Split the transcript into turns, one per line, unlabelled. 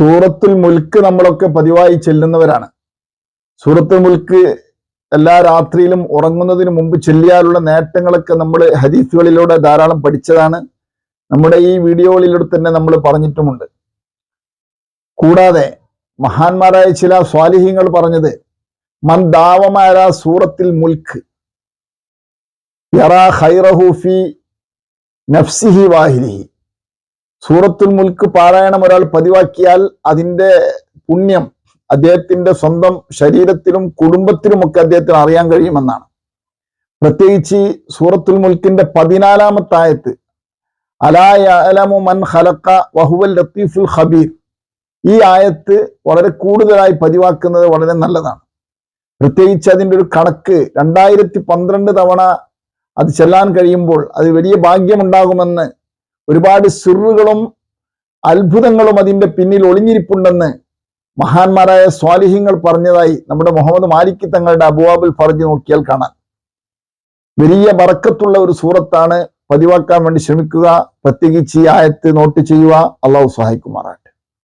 സൂറത്തുൽ മുൽക്ക് നമ്മളൊക്കെ പതിവായി ചെല്ലുന്നവരാണ്. സൂറത്തുൽ മുൽക്ക് എല്ലാ രാത്രിയിലും ഉറങ്ങുന്നതിന് മുമ്പ് ചെല്ലിയാലുള്ള നേട്ടങ്ങളൊക്കെ നമ്മൾ ഹദീസുകളിലൂടെ ധാരാളം പഠിച്ചതാണ്. നമ്മുടെ ഈ വീഡിയോകളിലൂടെ തന്നെ നമ്മൾ പറഞ്ഞിട്ടുമുണ്ട്. കൂടാതെ മഹാന്മാരായ ചില സ്വാലിഹ്യങ്ങൾ പറഞ്ഞത് മന്ദാവമാര ദാവമാര സൂറത്തിൽ മുൽക്ക് യറാ ഖൈറഹു ഫി നഫ്സിഹി വാഹിലിഹി സൂറത്തുൽ മുൽക്ക് പാരായണം ഒരാൾ പതിവാക്കിയാൽ അതിന്റെ പുണ്യം അദ്ദേഹത്തിന്റെ സ്വന്തം ശരീരത്തിലും കുടുംബത്തിലുമൊക്കെ അദ്ദേഹത്തിന് അറിയാൻ കഴിയുമെന്നാണ്. പ്രത്യേകിച്ച് സൂറത്തുൽ മുൽക്കിന്റെ പതിനാലാമത്തെ ആയത്ത് അലായമു മൻ ഹലക്ക വഹുവൽ ലത്തീഫുൽ ഹബീർ ഈ ആയത്ത് വളരെ കൂടുതലായി പതിവാക്കുന്നത് വളരെ നല്ലതാണ്. പ്രത്യേകിച്ച് അതിന്റെ ഒരു കണക്ക് രണ്ടായിരത്തി പന്ത്രണ്ട് തവണ അത് ചെല്ലാൻ കഴിയുമ്പോൾ അത് വലിയ ഭാഗ്യമുണ്ടാകുമെന്ന് ഒരുപാട് സിറുകളും അത്ഭുതങ്ങളും അതിന്റെ പിന്നിൽ ഒളിഞ്ഞിരിപ്പുണ്ടെന്ന് മഹാന്മാരായ സ്വാലിഹ്യങ്ങൾ പറഞ്ഞതായി നമ്മുടെ മുഹമ്മദ് മാലിക് തങ്ങളുടെ അബുവാബിൽ പറഞ്ഞു നോക്കിയാൽ കാണാം. വലിയ ബറക്കത്തുള്ള ഒരു സൂറത്താണ് പതിവാക്കാൻ വേണ്ടി ശ്രമിക്കുക. പ്രത്യേകിച്ച് ഈ ആയത്ത് നോട്ട് ചെയ്യുക. അള്ളാഹു സഹായിക്കുമാറാണ്